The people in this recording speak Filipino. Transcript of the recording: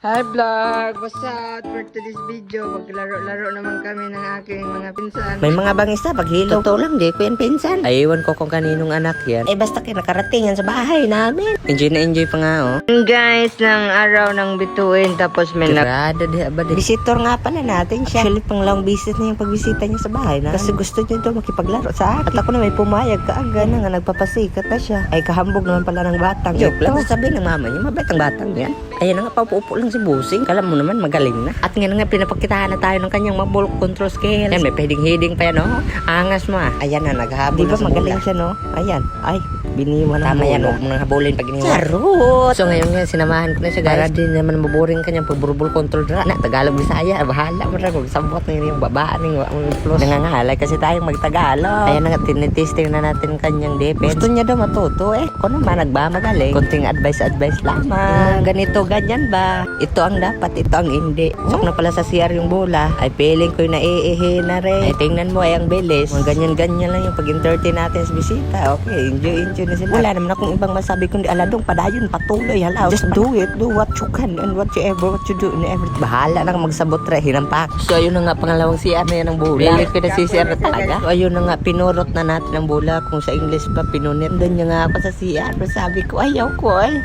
Hi vlog! What's up? For today's video, maglaro-laro naman kami ng aking mga pinsan. May mga bangista, paghilo. Totoo lang, di ko yan pinsan. Ay, iwan ko kung kaninong anak yan. Eh, basta kayo nakarating yan sa bahay namin. Enjoy na enjoy pa nga, oh. Guys, ng araw ng bituin, tapos may nag... Tirada di ba di? Visitor nga pala natin siya. Actually, pang long visit niya yung pagbisita niya sa bahay na. Kasi gusto niya daw makipaglaro sa akin. At ako na may pumayag kaagad na nga nagpapasikat na siya. Ay, kahambog naman pala ng batang. Joke lang. Sabi ng mama niya, mabait ang batang yan. Ayan na nga, paupo lang si Busing. Kala mo naman, magaling na. At nga nga, pinapagkitahan na tayo ng kanyang mga bulk control scale. Yan, may pwedeng-hiding pa yan, oh. Angas mo, ah. Ayan na, naghahabol Di ba na sa magaling siya, no? Ayan. Ay, biniwan ng Tama yan, bola. huwag mo nang habulin pag iniwan. Charot! So ngayon nga, sinamahan ko na siya, guys. Para di naman maboring kanyang pagburbul control dra. Na, Tagalog, Bisaya, bahala mo na kung sabot na yung babaan ng plus. Nangangalay kasi tayong magtagalog. Ayan na nga, tinitesting na natin kanyang defense. Gusto niya daw matuto eh. Ako naman, nagmamagaling. Konting advice-advice lamang. Ganito, ganyan ba? Ito ang dapat, ito ang hindi. Sok na pala sa CR yung bola. Ay, feeling ko yung naiihi na rin. Ay, tingnan mo, ay ang bilis. Mga ganyan-ganyan lang yung pag-entertain natin sa bisita. Okay, enjoy-enjoy na sila. Wala naman akong ibang masabi kundi aladong padayon, patuloy, halaw. Just do it. Do what you can and what you ever, what you do and everything. Bahala na magsabot re, hinampak. So, ayun na nga, pangalawang CR na yan ang bola. Pilit ko na si CR na talaga. So, ayun na nga, pinurot na natin ang bola. Kung sa English pa, pinunit. Doon niya nga ako sa CR. Sabi ko, ayaw ko eh.